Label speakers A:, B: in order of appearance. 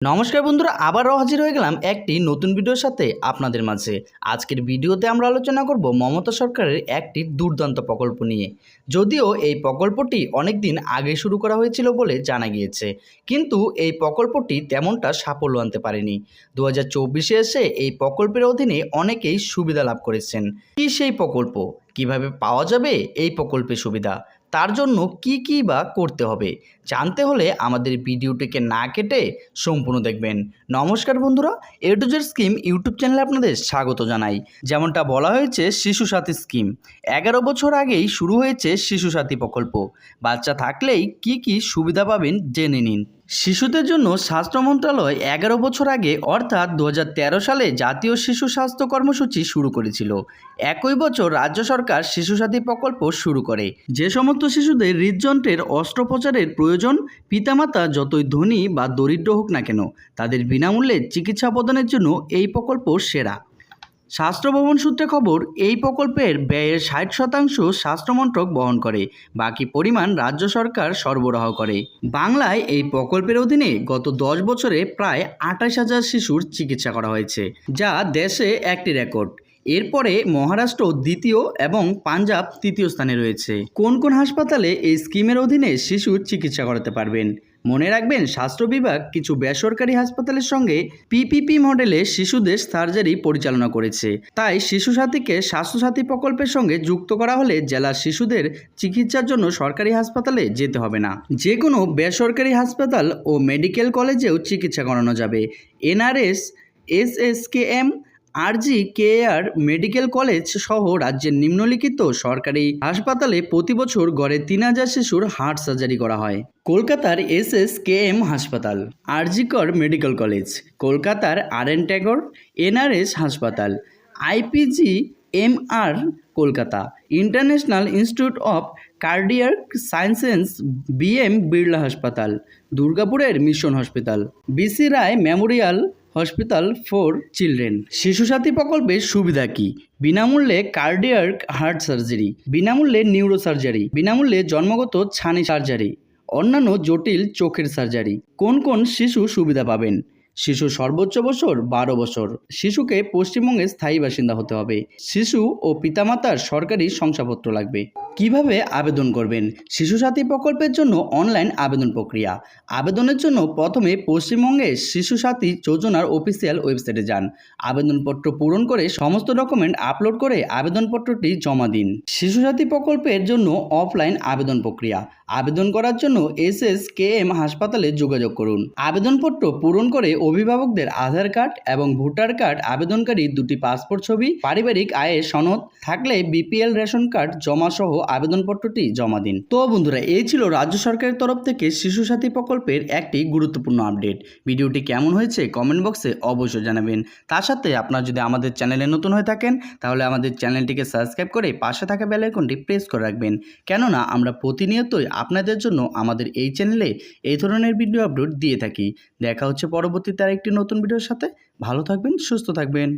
A: নমস্কার বন্ধুরা, আবারও হাজির হয়ে গেলাম একটি নতুন ভিডিওর সাথে আপনাদের মাঝে। আজকের ভিডিওতে আমরা আলোচনা করব মমতা সরকারের একটি দুর্দান্ত প্রকল্প নিয়ে। যদিও এই প্রকল্পটি অনেক দিন আগে শুরু করা হয়েছিল বলে জানা গিয়েছে, কিন্তু এই প্রকল্পটি তেমনটা সাফল্য আনতে পারেনি। দু হাজার চব্বিশে এসে এই প্রকল্পের অধীনে অনেকেই সুবিধা লাভ করেছেন। কি সেই প্রকল্প? কীভাবে পাওয়া যাবে এই প্রকল্পের সুবিধা? তার জন্য কি কি বা করতে হবে জানতে হলে আমাদের ভিডিওটিকে না কেটে সম্পূর্ণ দেখবেন। নমস্কার বন্ধুরা A to Z scheme YouTube চ্যানেলে আপনাদের স্বাগত জানাই। যেমনটা বলা হয়েছে, শিশু সাথী স্কিম। এগারো বছর আগেই শুরু হয়েছে শিশু সাথী প্রকল্প। বাচ্চা থাকলেই কি কি সুবিধা পাবেন জেনে নিন। শিশুদের জন্য স্বাস্থ্য মন্ত্রণালয় এগারো বছর আগে, অর্থাৎ দু হাজার তেরো সালে জাতীয় শিশু স্বাস্থ্য কর্মসূচি শুরু করেছিল। একই বছর রাজ্য সরকার শিশু সাথী প্রকল্প শুরু করে। যে সমস্ত শিশুদের হৃদযন্ত্রের অস্ত্রোপচারের প্রয়োজন, পিতামাতা যতই ধনী বা দরিদ্র হোক না কেন, তাদের বিনামূল্যে চিকিৎসা প্রদানের জন্য এই প্রকল্প সেরা। স্বাস্থ্য ভবন সূত্রে খবর, এই প্রকল্পের ব্যয়ের ষাট শতাংশ স্বাস্থ্যমন্ত্রক বহন করে, বাকি পরিমাণ রাজ্য সরকার সরবরাহ করে। বাংলায় এই প্রকল্পের অধীনে গত দশ বছরে প্রায় আঠাশ হাজার শিশুর চিকিৎসা করা হয়েছে, যা দেশে একটি রেকর্ড। এরপরে মহারাষ্ট্র দ্বিতীয় এবং পাঞ্জাব তৃতীয় স্থানে রয়েছে। কোন কোন হাসপাতালে এই স্কিমের অধীনে শিশুর চিকিৎসা করাতে পারবেন? মনে রাখবেন, স্বাস্থ্য বিভাগ কিছু বেসরকারি হাসপাতালের সঙ্গে পিপিপি মডেলে শিশুদের সার্জারি পরিচালনা করেছে। তাই শিশু সাথীকে স্বাস্থ্যসাথী প্রকল্পের সঙ্গে যুক্ত করা হলে জেলার শিশুদের চিকিৎসার জন্য সরকারি হাসপাতালে যেতে হবে না। যে কোনো বেসরকারি হাসপাতাল ও মেডিকেল কলেজেও চিকিৎসা করানো যাবে। NRS, SSKM RG KR medical college সহ রাজ্যের নিম্নলিখিত সরকারি হাসপাতালে প্রতি বছর গড়ে তিন হাজার শিশুর হার্ট সার্জারি করা হয়। কলকাতার এস এস কে এম হাসপাতাল, আরজিকর মেডিকেল কলেজ, কলকাতার আর এন ট্যাগর, এনআরএস হাসপাতাল, IPG M R Kolkata, international institute of cardiac sciences BM Birla হাসপাতাল, দুর্গাপুরের mission hospital BC Roy memorial hospital for children. Shishu Sathi প্রকল্পের সুবিধা কি? বিনামূল্যে কার্ডিয়ার্ক হার্ট সার্জারি, বিনামূল্যে নিউরো সার্জারি বিনামূল্যে জন্মগত ছানি সার্জারি, অন্যান্য জটিল চোখের সার্জারি। কোন কোন শিশু সুবিধা পাবেন? শিশু সর্বোচ্চ বছর বারো বছর। শিশুকে পশ্চিমবঙ্গে স্থায়ী বাসিন্দা হতে হবে। শিশু ও পিতামাতার সরকারি শংসাপত্র লাগবে। কীভাবে আবেদন করবেন? শিশু সাথী প্রকল্পের জন্য অনলাইন আবেদন প্রক্রিয়া। আবেদনের জন্য প্রথমে পশ্চিমবঙ্গে শিশু সাথী যোজনার অফিসিয়াল ওয়েবসাইটে যান। আবেদনপত্র পূরণ করে সমস্ত ডকুমেন্ট আপলোড করে আবেদনপত্রটি জমা দিন। শিশু সাথী প্রকল্পের জন্য অফলাইন আবেদন প্রক্রিয়া। আবেদন করার জন্য এস এস কে এম হাসপাতালে যোগাযোগ করুন। আবেদনপত্র পূরণ করে অভিভাবকদের আধার কার্ড এবং ভোটার কার্ড আবেদনকারী দুটি পাসপোর্ট ছবি, পারিবারিক আয়ের সনদ থাকলে বিপিএল রেশন কার্ড জমা সহ আবেদনপত্রটি জমা দিন। তো বন্ধুরা, এই ছিল রাজ্য সরকারের তরফ থেকে শিশু সাথী প্রকল্পের একটি গুরুত্বপূর্ণ আপডেট। ভিডিওটি কেমন হয়েছে কমেন্ট বক্সে অবশ্যই জানাবেন। তার সাথে আপনার যদি আমাদের চ্যানেলে নতুন হয়ে থাকেন, তাহলে আমাদের চ্যানেলটিকে সাবস্ক্রাইব করে পাশে থাকা বেল আইকনটি প্রেস করে রাখবেন। কেননা, আমরা প্রতিনিয়তই আপনাদের জন্য আমাদের এই চ্যানেলে এই ধরনের ভিডিও আপলোড দিয়ে থাকি। দেখা হচ্ছে পরবর্তীতে আরেকটি নতুন ভিডিওর সাথে ভালো থাকবেন সুস্থ থাকবেন।